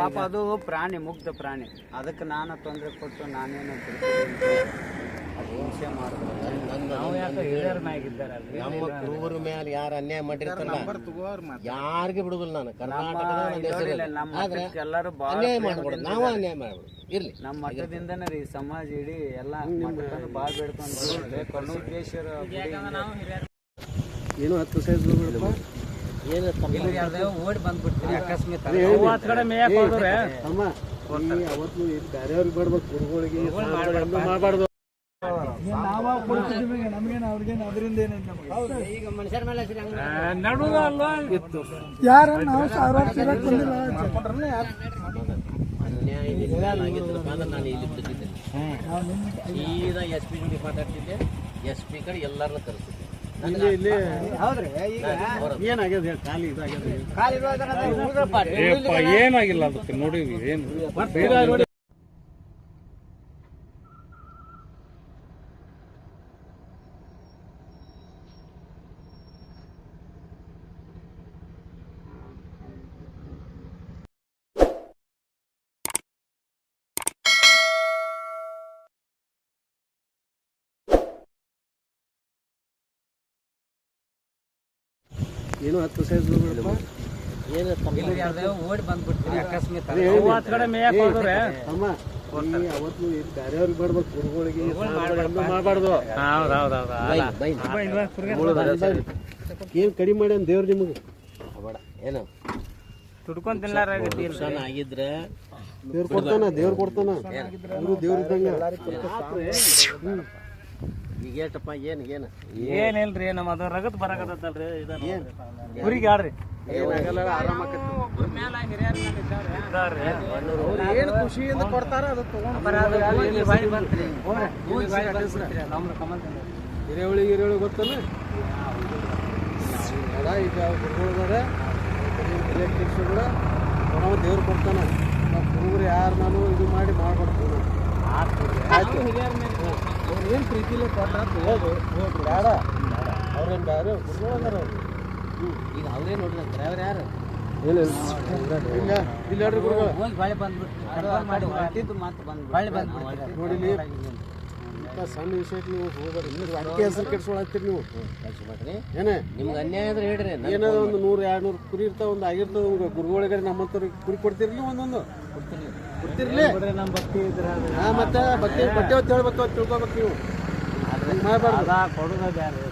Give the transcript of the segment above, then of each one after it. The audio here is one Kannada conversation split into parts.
ಪಾಪ ಅದು ಪ್ರಾಣಿ ಮುಗ್ಧ ಪ್ರಾಣಿ. ಅದಕ್ಕೆ ನಾನು ತೊಂದರೆ ಕೊಟ್ಟು ನಾನೇನು ಹಿಂಸೆ ನಮ್ಮ ಕುರುಬರ ಮೇಲೆ ಯಾರು ಅನ್ಯಾಯ ಮಾಡಿರ್ತಾರಲ್ಲ ಯಾರಿಗೆ ಬಿಡುದಿಲ್ಲ ನಾನು. ಮಠಕ್ಕೆ ಎಲ್ಲರೂ ಅನ್ಯಾಯ ಮಾಡ್ಬಿಡ ನಾವು ಅನ್ಯಾಯ ಮಾಡ್ಬಿಡ ಇರ್ಲಿ. ನಮ್ಮ ಮಠದಿಂದನೇ ರೀ ಸಮಾಜ ಇಡೀ ಎಲ್ಲ ಮಠಕ್ಕಂದು ಭಾಳ ಬೇಡ್ಕೊಂಡು ಕಣ್ಣೂರ್ಗೇಶ್ವರ ಏನು ಹತ್ತು ಸೈಜ್ ಓಡಿ ಬಂದ್ಬಿಡ್ತೀನಿ ಅಕಸ್ಮಾತ್ ಅಮ್ಮ ಈ ಅವತ್ತು ಇಲ್ಲಿ ಬೇರೆಯವ್ರಿಗೆ ಬಿಡ್ಬೇಕು ಗುರುಗಳಿಗೆ ಸಾಂಪ್ರದಾಯ ಮಾಡಬಾರ್ದು. ಯಾರ? ನಾವು ಸಾವಿರಾರು ಸಿರಕ್ ಬಂದಿಲ್ಲ. ಅನ್ಯಾಯ ಅಂದ್ರೆ ನಾನು ಇಲ್ಲಿ ಸೀದಾ ಎಸ್ ಪಿ ಜೋಡಿ ಮಾತಾಡ್ತಿದ್ದೆ. ಎಸ್ ಪಿ ಕಡೆ ಎಲ್ಲರನ್ನ ಇಲ್ಲಿ ಇಲ್ಲಿ. ಹೌದ್ರಿ ಈಗ ಏನಾಗ್ಯದ ಖಾಲಿ ಇದಾಗ್ಯದ ಏನಾಗಿಲ್ಲ ಅದಕ್ಕೆ ನೋಡಿ ಏನು ಏನು ಹತ್ತು ಸೈಜ್ ಬಿಡಪ್ಪ. ಏನು ತಮ್ಮ ಓಡಿ ಅಕಸ್ಮಾತ್ ಅಮ್ಮ ಈ ಅವತ್ತು ಬೇರೆಯವ್ರಿಗೆ ಬಿಡ್ಬೇಕು ಗುರುಗಳಿಗೆ ಮಾಡಬಾರ್ದು. ಏನ್ ಕಡಿಮೆ ಮಾಡ್ಯಾನ ದೇವ್ರು ನಿಮಗೆ? ಬೇಡ ಏನು? ಆಗಿದ್ರೆ ದೇವ್ರು ಕೊಡ್ತಾನ ದೇವ್ರು ಕೊಡ್ತಾನ. ದೇವ್ರ ಇದ್ದಂಗ. ಈಗ ಏಟಪ್ಪ ಏನು ಏನು? ಏನಿಲ್ರಿ ನಮ್ಮ ಅದು ರಗತ್ ಬರಕತ್ತಲ್ರಿ ಕುರಿಗೆ ಆಡ್ರಿ. ಏನು ಖುಷಿಯಿಂದ ಕೊಡ್ತಾರ ಅದು ಹಿರೇವಳಿ ಹಿರೇವಳಿ ಗೊತ್ತಲ್ಲ ಅದ ಈಗ ಗುರುಗಳಿದಾರೆ ಎಲೆಕ್ಟ್ರಿಕ್ಸ್ಗಳ ನಾವು ದೇವ್ರು ಕೊಡ್ತಾನೆ. ನಾವು ಗುರುಗಳು ಯಾರು ನಾನು ಇದು ಮಾಡಿ ಮಾಡ್ಬಿಡ್ತೀನಿ ಆಯ್ತು. ಏನು ಪ್ರೀತಿಲೇ ಕೊಟ್ಟ ಹೋಗು ಹೋಗ್ರಿ ಬೇಡ. ಅವ್ರೇನು ಬೇರೆ ಅದಾರ ಅವ್ರು. ಈಗ ಅವರೇ ನೋಡಿದ್ರೆ ಡ್ರೈವರ್ ಯಾರು? ಇಲ್ಲ ಇಲ್ಲ. ಇಲ್ಲ ಹೇಳ್ರಿ ಗುರುಗಳು. ಹೋಗಿ ಬಾಳೆ ಬಂದ್ಬಿಡ್ತೀನಿ ಹೊರಟಿದ್ದು ಮತ್ತೆ ಬಂದು ಬಾಳೆ ಬಂದ್ಬಿಡ್ತೀನಿ. ನೋಡಿಲಿ ಇಂಥ ಸಣ್ಣ ವಿಷಯಕ್ಕೆ ನೀವು ಹೋಗ್ಬೇಡಿ ಇನ್ನು ಅದಕ್ಕೆ ಹೆಸರು ಕೆಡ್ಸ್ಕೊಳತ್ತೀರಿ ನೀವು. ಕೆಲಸ ಮಾಡ್ರಿ ಏನೇ? ನಿಮ್ಗೆ ಅನ್ಯಾಯ ಅಂದ್ರೆ ಹೇಳ್ರಿ. ಏನಾದ್ರು ಒಂದು ನೂರು ಎರಡು ನೂರು ಕುರಿ ಇರ್ತಾವ ಒಂದು ಆಗಿರ್ತಾವ ಗುರುಗಳಿಗೆ ನಮ್ಮಂತವ್ರಿಗೆ ಕುರಿ ಕೊಡ್ತಿರ್ಲಿ ಒಂದೊಂದು. ಕೊಡ್ತಿರ್ಲಿ. ನಮ್ಮ ಭಕ್ತಿ ಇದ್ರ ಹಾ ಮತ್ತೆ ಬಟ್ಟೆ ಬಟ್ಟೆ ಹೊತ್ತು ಹೇಳ್ಬೇಕು ಅಂತ ತಿಳ್ಕೊಬೇಕು ನೀವು. ಮಾಡ್ಬಾರ್ದು. ಕೊಡುದ ಬ್ಯಾಡ್ರಿ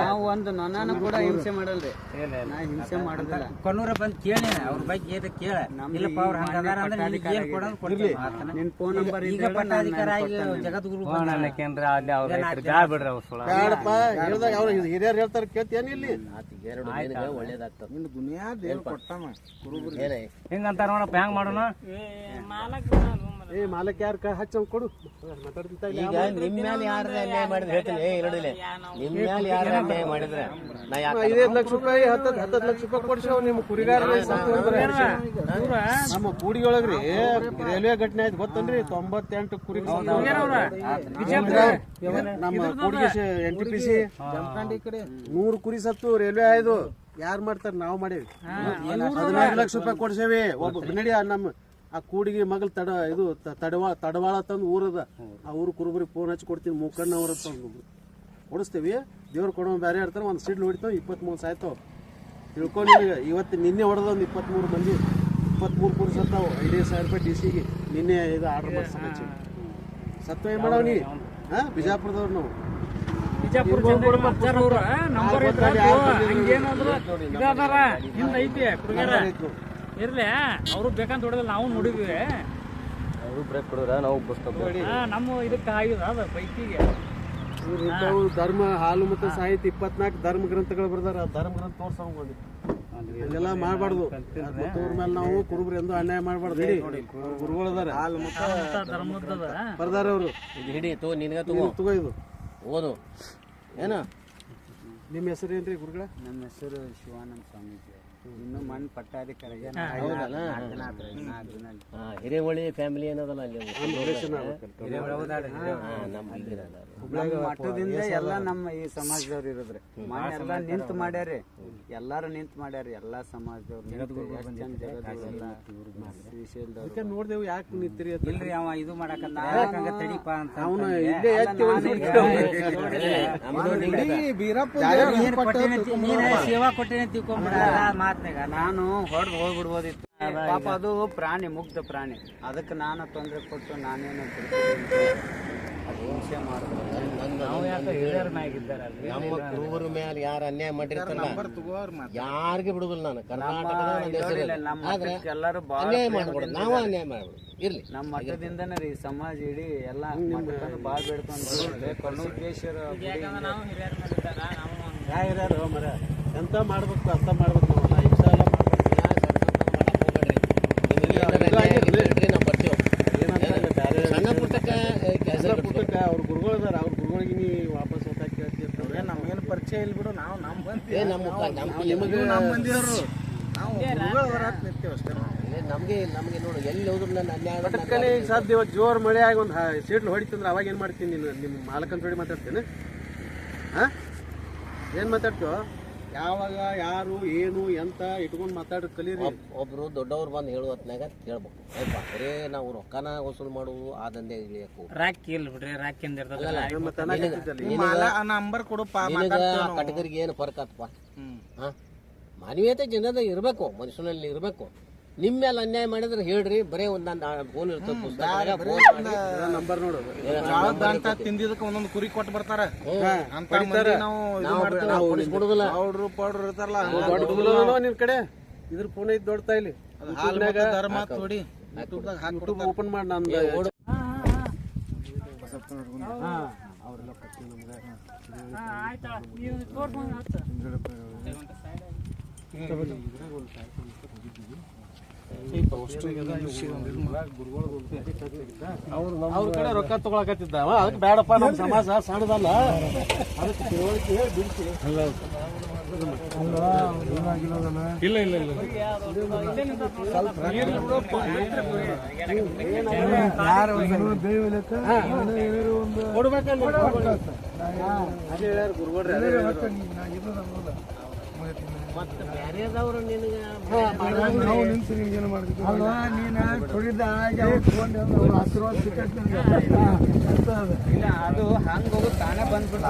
ನಾವು ಒಂದು ನೊಣನ ಕೂಡ ಹಿಂಸೆ ಮಾಡಲ್ರಿ. ನಾ ಹಿಂಸೆ ಮಾಡೋದಿಲ್ಲ. ಕೊನ್ನೂರ ಬಂದ್ ಕೇಳಿ ಅವ್ರ ಬಗ್ಗೆ ಏದ ಕೇಳ. ಇಲ್ಲಪ್ಪ ಅವ್ರ ಹಂಗದಾರ ಅಂದ್ರೆ ನಿನಗೆ ಏನ್ ಕೊಡೋದು ಕೊಡ್ತೀವಿ ನಿನ್ ಫೋನ್ ನಂಬರ್ ಈಗ ಪಟ್ಟಾಧಿಕಾರ ಆಗಿ ಜಗದ್ಗುರು ಬಿಡ್ರಿ ಅವ್ರ ಸುಳ. ಬೇಡಪ್ಪ ಹೇಳ್ದಾಗ ಅವ್ರು ಹಿರಿಯರು ಹೇಳ್ತಾರೆ ಕೇಳ್ತೇನೆ ಇಲ್ಲಿ? ಒಳ್ಳೇದಾಗ್ತದೆ. ಇನ್ನು ದುನಿಯಾ ದೇವ್ರು ಕೊಟ್ಟಮ್ಮ ಏನೇ ಹಿಂಗಂತಾರ ನೋಡಪ್ಪ ಹೆಂಗ್ ಮಾಡೋಣ? ಏ ಮಾಲಕ್ ಯಾರು ಕೈ ಹಚ್ಚಂಗ್ ಕೊಡು. ಮಾತಾಡ್ತಿಂತ ಇಲ್ಲ ಈಗ ನಿಮ್ಮ ಮೇಲೆ ಯಾರು ಅನ್ಯಾಯ ಮಾಡಿದ್ರೆ ಹೇಳ್ತೀನಿ. ಏ ಇರೋದಿಲ್ಲ ನಿಮ್ಮ ಮೇಲೆ ಯಾರು ಅನ್ಯಾಯ ಮಾಡಿದ್ರೆ ನಾ ಯಾಕೆ ಐದೈದು ಲಕ್ಷ ರೂಪಾಯಿ ಹತ್ತ ಹತ್ತತ್ತು ಲಕ್ಷ ರೂಪಾಯಿ ಕೊಡ್ಸೇವ್ ನಿಮ್ಮ ಕುರಿಗಾರ ನಮ್ಮ ಕೂಡಿಯೊಳಗ್ರಿ ರೈಲ್ವೆ ಘಟನೆ ಆಯ್ತು. ಗೊತ್ತನ್ರಿ? ತೊಂಬತ್ತೆಂಟು ಕುರಿ ನಮ್ಮ ಕೂಡಿಗೆ ಎನ್ ಟಿ ಪಿ ಸಿ ನೂರು ಕುರಿ ಸತ್ತು ರೈಲ್ವೆ ಆಯ್ದು. ಯಾರು ಮಾಡ್ತಾರ? ನಾವು ಮಾಡೇವಿ. ಹದಿನೈದು ಲಕ್ಷ ರೂಪಾಯಿ ಕೊಡ್ಸೇವಿ. ಒಬ್ಬ ನಡಿ ನಮ್ಮ ಆ ಕೂಡಿಗೆ ಮಗಲ್ ತಡ ಇದು ತ- ತಡವಾಳ ತಡವಾಳ ತಂದು ಊರದ ಆ ಊರು ಕುರುಬರಿ ಫೋನ್ ಹಚ್ಚಿ ಕೊಡ್ತೀನಿ ಮೂಕಣ್ಣ ಅವ್ರ ತಂದು ದೇವ್ರು ಕೊಡೋ ಬೇರೆ ಇರ್ತಾರೆ ಒಂದು ಸಿಡ್ಲು ಹೊಡಿತಾವೆ ಇಪ್ಪತ್ತ್ಮೂರು ಸಾಯ್ತಾವ ತಿಳ್ಕೊಂಡು ಇವತ್ತು ನಿನ್ನೆ ಹೊಡೆದ ಒಂದು ಇಪ್ಪತ್ತ್ಮೂರು ಮಂದಿ ಇಪ್ಪತ್ತ್ಮೂರು ಕೂರು ಸತ್ತಾವು ಐದೈದು ಸಾವಿರ ರೂಪಾಯಿ ಡಿ ಸಿಗೆ ನಿನ್ನೆ ಇದು ಆರ್ಡರ್ ಮಾಡಿಸಿ ಸತ್ವ ಏನು ಮಾಡವ್ ನೀ? ಹಾಂ ಬಿಜಾಪುರದವ್ರು ನಾವು. ನಂಬರ್ ಇರ್ಲಿ ಅವರು ಬೇಕಂತ ಹೊಡೆದಿಲ್ಲ ನಾವು ನೋಡಿದ್ವಿ. ಅವರು ಬ್ರೇಕ್ ಕೊಡಿದ್ರೆ ನಾವು ಬಸ್ ಹಾ, ನಮ್ಮ ಇದಕ್ಕೆ ಆಗಿದೆ ಅದ ಬೈಕಿಗೆ. ಧರ್ಮ ಹಾಲು ಮತ್ತು ಸಾಹಿತ್ಯ ಇಪ್ಪತ್ನಾಲ್ಕು ಧರ್ಮ ಗ್ರಂಥಗಳು ಬರ್ದಾರ ಆ ಧರ್ಮ ಗ್ರಂಥ ತೋರ್ಸಿ ಇದೆಲ್ಲ ಮಾಡಬಾರ್ದು. ಮತ್ತವ್ರ ಮೇಲೆ ನಾವು ಕುರುಬ್ರು ಎಂದು ಅನ್ಯಾಯ ಮಾಡಬಾರ್ದು. ನೋಡಿ ಗುರುಗಳು ಅದಾರ. ಹಾಲು ಮತ್ತು ಬರ್ದಾರ ಅವರು. ಹಿಡಿ ತಗೋ ನಿನಗೆ ತಗೋ. ತಗೋ ಇದು. ಓದು. ಏನು? ನಿಮ್ಮ ಹೆಸರು ಏನ್ರಿ ಗುರುಗಳ? ನಮ್ಮ ಹೆಸರು ಶಿವಾನಂದ ಸ್ವಾಮೀಜಿ ಇನ್ನು ಮಣ್ಣು ಹಿರೇವಳಿ ಫ್ಯಾಮಿಲಿ ಏನದಲ್ಲ ಅಲ್ಲಿ ನಮ್ಮ ಮಠದಿಂದ ಎಲ್ಲ ನಮ್ಮ ಈ ಸಮಾಜದವ್ರು ಇರೋದ್ರಿ. ಮೊನ್ನೆ ಎಲ್ಲ ನಿಂತು ಮಾಡ್ಯಾರಿ. ಎಲ್ಲಾರು ನಿಂತು ಮಾಡ್ಯಾರಿ. ಎಲ್ಲಾ ಸಮಾಜದವ್ರು ನೋಡ್ದೇವು ಯಾಕೆ ನಿಂತಿರಿ ಇಲ್ರಿ ಅವ ಇದು ಹಂಗ ತಡಿಪ ಅಂತ ಅವನು ಬೀರಪ್ಪ ಸೇವಾ ಕೊಟ್ಟೇನೆ ತಿಳ್ಕೊಂಬಿಡ ಮಾತ್ನಾಗ ನಾನು ಹೊಡೆದು ಹೋಗ್ಬಿಡ್ಬೋದಿತ್ತು. ಪಾಪ ಅದು ಪ್ರಾಣಿ ಮುಗ್ಧ ಪ್ರಾಣಿ. ಅದಕ್ಕೆ ನಾನು ತೊಂದರೆ ಕೊಟ್ಟು ನಾನೇನು ತಿಳ್ಕೊಂಡು ಅದು ಹಿಂಸೆ ಮಾಡಿದ್ರು. ನಮ್ಮ ಮೇಲೆ ಯಾರು ಅನ್ಯಾಯ ಮಾಡಿರ್ತಾರಲ್ಲ ಯಾರಿಗೆ ಬಿಡುದಿಲ್ಲ ನಾನು. ಕರ್ನಾಟಕದ ಎಲ್ಲರೂ ಭಾಳ ಅನ್ಯಾಯ ಮಾಡ್ಬಿಡೋದು ನಾವು ಅನ್ಯಾಯ ಮಾಡ್ಬಿಡು. ಇರ್ಲಿ. ನಮ್ಮ ಮಠದಿಂದನೇ ರೀ ಸಮಾಜ ಇಡೀ ಎಲ್ಲ ಮಠಕ್ಕಂದು ಭಾಳ ಬೇಡ್ಕೊಂಡು ಕಣ್ಣೂರ್ಕೇಶ್ವರ ಯಾರು ಮರ? ಎಂತ ಮಾಡ್ಬೇಕು ಅರ್ಥ ಮಾಡ್ಬೇಕು ನಾವು ನಾ ಹಿಂಸೆ ಎಲ್ಲ ಸಣ್ಣ ಪುಟ್ಟಕ್ಕೆ ಕೆಲಸ ಪುಟ್ಟಕ್ಕ ಅವ್ರ ಗುರುಗಳು ಅದಾರ ಅವ್ರ ಗುರುಗಳಿಗೆ ನೀ ವಾಪಸ್ ಹೊತ್ತಾಕಿ ಕೇಳ್ತಿರ್ತಾವೆ ನಮ್ಗೇನು ಪರಿಚಯ ಇಲ್ಲ ಬಿಡು ನಾವು ನಮ್ ಬಂದ್ ಏ ನಮ್ಮ ನಮ್ಮ ನಿಮಗೆ ನಮ್ಮ ಮಂದಿರರು ನಾವು ಗುರುಗಳು ಹೊರಾಕ್ ಅಷ್ಟೇ ನಮಗೆ ನಮಗೆ ನೋಡು ಎಲ್ಲಿ ಹೋದ್ರು ನಾನು ಅನ್ಯಾಯ ಸಾಧ್ಯ ಇವತ್ತು ಜೋರ್ ಮಳೆ ಆಗಿ ಒಂದು ಸೀಟ್ಲು ಹೊಡಿತಂದ್ರೆ ಅವಾಗ ಏನು ಮಾಡ್ತೀನಿ ನೀನು? ನಿಮ್ಮ ಮಾಲಕನ ಜೋಡಿ ಮಾತಾಡ್ತೇನೆ? ಹಾ? ಏನು ಮಾತಾಡ್ತೀವೋ ಯಾವಾಗ ಯಾರು ಏನು ಎಂತ ಇಟ್ಕೊಂಡು ಮಾತಾಡಿ ಕಲೀರಿ. ಒಬ್- ಒಬ್ರು ದೊಡ್ಡವ್ರು ಬಂದು ಹೇಳುವತ್ನಾಗ ಕೇಳ್ಬೇಕು. ಅಯ್ಯಪ್ಪ ಬರೇ ನಾವು ರೊಕ್ಕನ ವಸೂಲು ಮಾಡುವುದು ಆ ದಂಧೆ ಇಳಿಯಕು ರಾಕಿ ಇಲ್ಲ ಬಿಡ್ರಿ ರಾಕಿ ನಂಬರ್ ಕೊಡಪ್ಪ ನಿನಗ ಕಟಕರಿಗೆ ಏನು ಫರ್ಕ್ ಆತಪ್ಪ? ಹಾ? ಮಾನವೀಯತೆ ಜನದ ಇರಬೇಕು ಮನುಷ್ಯನಲ್ಲಿ ಇರಬೇಕು. ನಿಮ್ಮ ಮೇಲೆ ಅನ್ಯಾಯ ಮಾಡಿದ್ರೆ ಹೇಳ್ರಿ ಬರೇ ಒಂದೊಂದು ಫೋನ್ ಇರ್ತದೆ ಪುಸ್ತಕ ಫೋನ್ ಮಾಡಿ. ನಂಬರ್ ನೋಡು. ಅಂತ ತಿಂದಿದ್ದಕ್ಕೆ ಒಂದೊಂದು ಕುರಿ ಕೊಟ್ಟು ಬರ್ತಾರ. ಅಂತ ಮಂದಿ ನಾವು ಇದು ನಾವು ಮಾಡ್ತೇವೆ. ನಾವು ಉಳಿಸ್ಕೊಡುದಿಲ್ಲ ಪೌಡ್ರು ಪೌಡ್ರು ಇರ್ತಾರಲ್ಲ ದೊಡ್ಡ ಗುಲಾಬಿ ನಿನ್ ಕಡೆ ಇದ್ರ ಫೋನ್ ಐತಿ ದೊಡ್ಡ ಇಲ್ಲಿ. ಅದು ಹಾಲು ಮತ್ತು ಧರ್ಮ ನೋಡಿ. ಯೂಟ್ಯೂಬ್ದಾಗ ಹಾಕಿ ಯೂಟ್ಯೂಬ್ ಓಪನ್ ಮಾಡಿ ನಂದು ಅವ್ರ ಕಡೆ ರೊಕ್ಕ ತಗೊಳಕತ್ತಿದ್ದಾವ. ಅದಕ್ಕೆ ಬೇಡಪ್ಪ ನಮ್ಮ ಸಮಾಜ ಸಣ್ಣದಲ್ಲ ಅದಕ್ಕೆ ತಿಳುವಳಿಕೆ ಇಲ್ಲ ಬಿಡ್ಸಿ ಕೊಡ್ಬೇಕಲ್ಲ. ಅದೇ ಹೇಳ್ಯಾರ ಗುರುಗಳ್ರಿ. ಅದೇ. ಮತ್ತೆ ಬೇರೆದವ್ರು ನಿನಗೆ ಅಲ್ವಾ ನೀನು ಹಾಗೆ ಅವ್ರು ಸಿಕ್ಕೈತೆ ಅದು ಇಲ್ಲ ಅದು ಹಂಗ ಹೋಗಿ ತಾನೇ ಬಂದ್ಬಿಟ್ಟು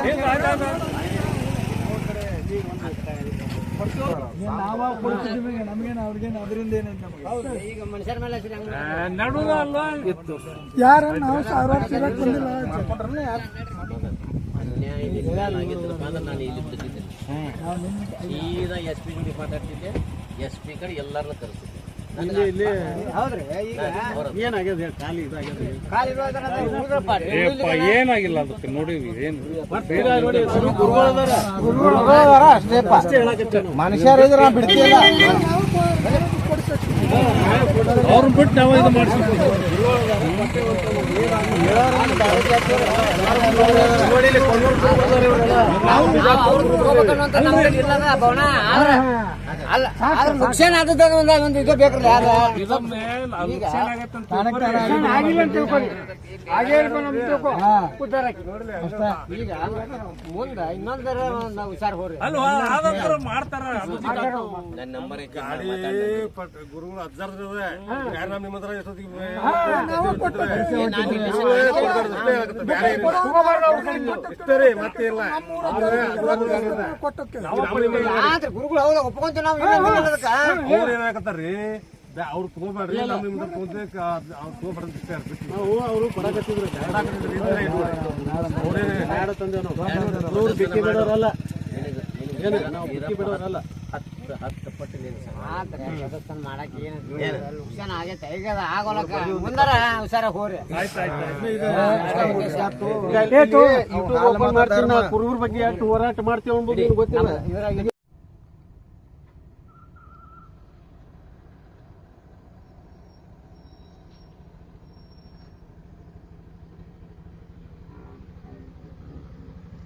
ನೀನ್ ನಾವ ಮೇಲೆ ಯಾರ? ನಾವು ಅನ್ಯಾಯ ನಾನು ಇಲ್ಲಿ ಎಸ್ ಪಿ ಜೋಡಿ ಮಾತಾಡ್ತಿದ್ದೆ ಎಸ್ ಪಿ ಕಡೆ ಕರೆಸಿದ್ದೆ ಇಲ್ಲಿ ಇಲ್ಲಿ. ಹೌದ್ರಿ ಈಗ. ಏನಾಗ್ಯದ ಖಾಲಿ ಇದಾಗ್ಯದ ಖಾಲಿ. ಏನಾಗಿಲ್ಲ ಅದಕ್ಕೆ ನೋಡಿವಿ ಏನು? ಬೇರೆ ನೋಡಿ ಸರಿ ಗುರುಗಳದಾರ ಅಷ್ಟೇ ಹೇಳಕತ್ತೇವೆ ನಾವು. ಬಿಡ್ತಿಲ್ಲ ಅವ್ರನ್ನ ಬಿಟ್ಟು ನಾವು ಇದು ಮಾಡ್ಸಿದ್ವಿ. ನೋಡಿ ಅಲ್ಲ ಆದ್ರೆ ನುಕ್ಸಾನ್ ಆದದ ಒಂದು ಒಂದು ಇದು ಬೇಕ್ರಲ್ಲ ಯಾರ? ಆಗಿಲ್ಲ ಅಂತ ತಿಳ್ಕೊಳ್ಳಿ. ಹಾಗೆ ಹೇಳ್ಕೊಂಡು ನಮ್ಗೆ ತಿಳ್ಕೊ. ಉದ್ದಾರ ಈಗ ಮುಂದ ಇನ್ನೊಂದರ ನಾವು ಹುಷಾರ್ ಮಾಡ್ತಾರ. ನನ್ನ ನಂಬರ್ ಗುರುಗಳು ಯಾರು ನಮ್ಮ ನಿಮ್ಮ ಹತ್ರ ಎಷ್ಟೊತ್ತಿಗೆ ಮತ್ತೆ ಇಲ್ಲ. ಕೊಟ್ಟಕ್ಕೆ ಆದ್ರೆ ಗುರುಗಳು ಹೌದ ಒಪ್ಕೊಂತ ನಾವು ಅವ್ರು ಏನಾಗತ್ತಾರ್ರಿ ಅವ್ರು ತಗೋಬೇಡ್ರಿ ನಮ್ಮ ನಿಮ್ದು ತಗೊಂಡ್ರೆ ಅವ್ರು ತಗೋಬೇಡ್ರಿ ಇಷ್ಟೇ ಇರ್ಬೇಕು. ನಾವು ಅವರು ಕೊಡಕತ್ತಿದ್ರು. ಅವರೇ. ಬೇಡ ತಂದೇವ್ ನಾವು ಅವ್ರು. ಬಿಕ್ಕಿ ಬಿಡೋರಲ್ಲ ಏನು ನಾವು ಬಿಕ್ಕಿ ಬಿಡೋರಲ್ಲ. ಹತ್ತು ಹತ್ತು ಪಟ್ಟು ನೀನು ಸಮ. ಆದ್ರೆ ಪ್ರದರ್ಶನ ಏನು ನುಕ್ಸಾನ್ ಆಗೈತೆ. ಈಗ ಅದು ಆಗೋಲಕ್ಕ. ಮುಂದರ ಹುಷಾರ ಹೋರಿ ಯೂಟ್ಯೂಬ್ ಓಪನ್ ಮಾಡ್ತೀನಿ ನಾ. ಕುರುಬರ ಬಗ್ಗೆ ಎಷ್ಟು ಹೋರಾಟ ಮಾಡ್ತೀವಿ ಅನ್ನೋದು ನಿಮ್ಗೆ ಗೊತ್ತಿಲ್ಲ